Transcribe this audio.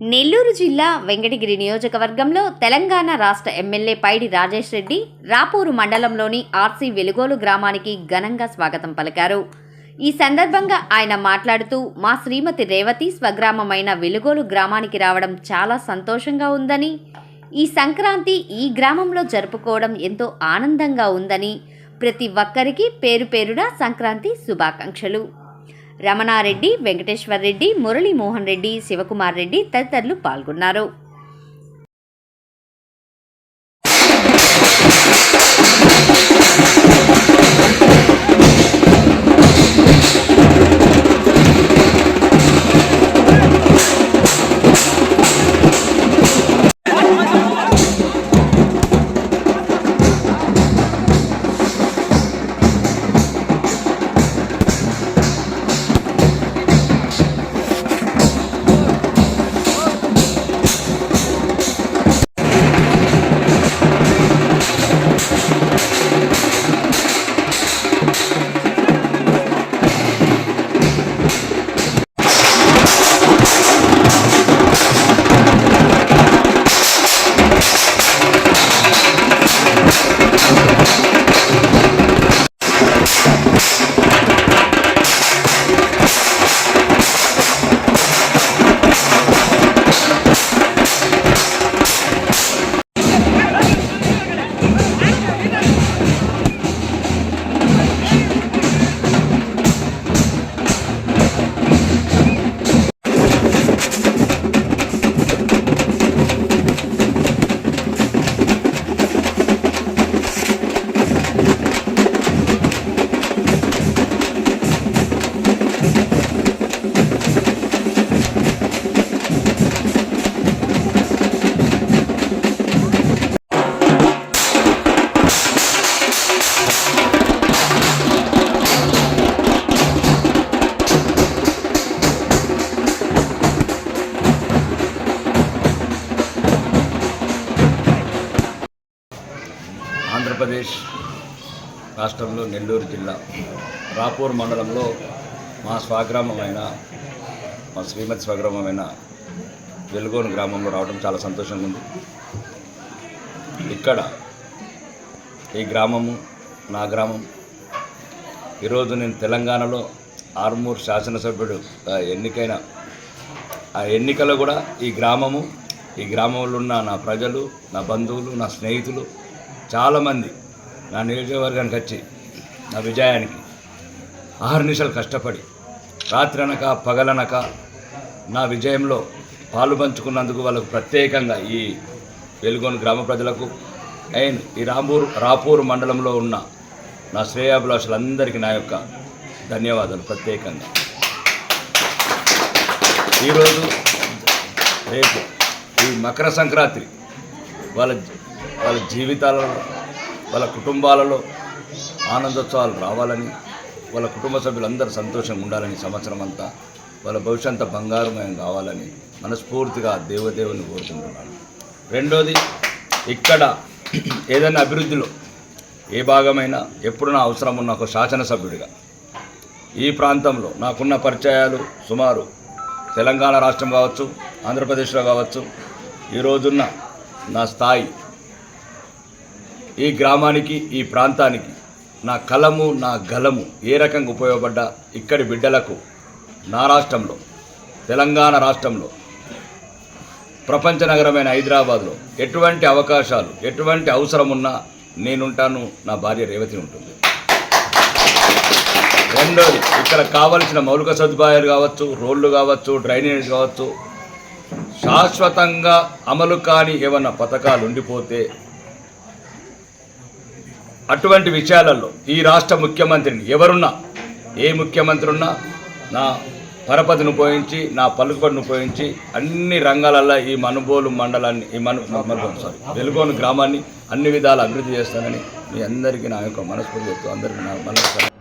నెల్లూరు జిల్లా వెంకటగిరి నియోజకవర్గంలో తెలంగాణ రాష్ట్ర ఎమ్మెల్యే పైడి రాజేష్ రెడ్డి రాపూరు మండలంలోని ఆర్సీ వెలుగోలు గ్రామానికి ఘనంగా స్వాగతం పలికారు. ఈ సందర్భంగా ఆయన మాట్లాడుతూ మా శ్రీమతి రేవతి స్వగ్రామమైన వెలుగోలు గ్రామానికి రావడం చాలా సంతోషంగా ఉందని ఈ సంక్రాంతి ఈ గ్రామంలో జరుపుకోవడం ఎంతో ఆనందంగా ఉందని ప్రతి ఒక్కరికి పేరు పేరున సంక్రాంతి శుభాకాంక్షలు. రమణారెడ్డి వెంకటేశ్వర్ రెడ్డి మురళీమోహన్ రెడ్డి శివకుమార్ రెడ్డి తదితరులు పాల్గొన్నారు. ఆంధ్రప్రదేశ్ రాష్ట్రంలో నెల్లూరు జిల్లా రాపూర్ మండలంలో మా స్వగ్రామమైన మా శ్రీమతి స్వగ్రామమైన వెలుగోను గ్రామంలో రావడం చాలా సంతోషంగా ఉంది. ఇక్కడ ఈ గ్రామము నా గ్రామం. ఈరోజు నేను తెలంగాణలో ఆర్మూర్ శాసనసభ్యుడు ఆ, ఎన్నికైన ఆ ఎన్నికలో కూడా ఈ గ్రామము ఈ గ్రామంలో ఉన్న నా ప్రజలు నా బంధువులు నా స్నేహితులు చాలామంది నా నియోజకవర్గానికి వచ్చి నా విజయానికి ఆహర్నిశలు కష్టపడి రాత్రి అనక పగలనక నా విజయంలో పాలు పంచుకున్నందుకు వాళ్ళకు ప్రత్యేకంగా ఈ వెలుగొని గ్రామ ప్రజలకు అండ్ ఈ రాంపూర్ రాపూర్ మండలంలో ఉన్న నా శ్రేయాభిలాషులందరికీ నా యొక్క ధన్యవాదాలు ప్రత్యేకంగా. ఈరోజు రేపు ఈ మకర సంక్రాంతి వాళ్ళ వాళ్ళ జీవితాలలో వాళ్ళ కుటుంబాలలో ఆనందోత్సవాలు రావాలని వాళ్ళ కుటుంబ సభ్యులందరూ సంతోషంగా ఉండాలని సంవత్సరం అంతా వాళ్ళ భవిష్యత్తు బంగారుమయం కావాలని మనస్ఫూర్తిగా దేవదేవుని కోరుకుంటున్నాను. రెండోది ఇక్కడ ఏదైనా అభివృద్ధిలో ఏ భాగమైనా ఎప్పుడు నా అవసరం ఉన్న ఒక శాసనసభ్యుడిగా. ఈ ప్రాంతంలో నాకున్న పరిచయాలు సుమారు తెలంగాణ రాష్ట్రం కావచ్చు ఆంధ్రప్రదేశ్లో కావచ్చు ఈరోజున్న నా స్థాయి ఈ గ్రామానికి ఈ ప్రాంతానికి నా కలము నా గలము ఏ రకంగా ఉపయోగపడ్డా ఇక్కడి బిడ్డలకు నా రాష్ట్రంలో తెలంగాణ రాష్ట్రంలో ప్రపంచ నగరమైన హైదరాబాద్లో ఎటువంటి అవకాశాలు ఎటువంటి అవసరం ఉన్నా నేనుంటాను నా భార్య రేవతి ఉంటుంది. రెండోది ఇక్కడ కావలసిన మౌలిక సదుపాయాలు కావచ్చు రోడ్లు కావచ్చు డ్రైనేజ్ కావచ్చు శాశ్వతంగా అమలు కాని ఏమన్నా పథకాలు ఉండిపోతే అటువంటి విషయాలలో ఈ రాష్ట్ర ముఖ్యమంత్రిని ఎవరున్నా ఏ ముఖ్యమంత్రి ఉన్నా నా పరపతిని ఉపయోగించి నా పలుకుబడిని ఉపయోగించి అన్ని రంగాలలో ఈ మనుబోలు మండలాన్ని ఈ మను మనుబోలు సారీ వెలుగోను గ్రామాన్ని అన్ని విధాలు అభివృద్ధి చేస్తానని మీ అందరికీ నా యొక్క మనస్ఫూర్తి చెప్తూ అందరికీ నా మనస్ఫూర్తి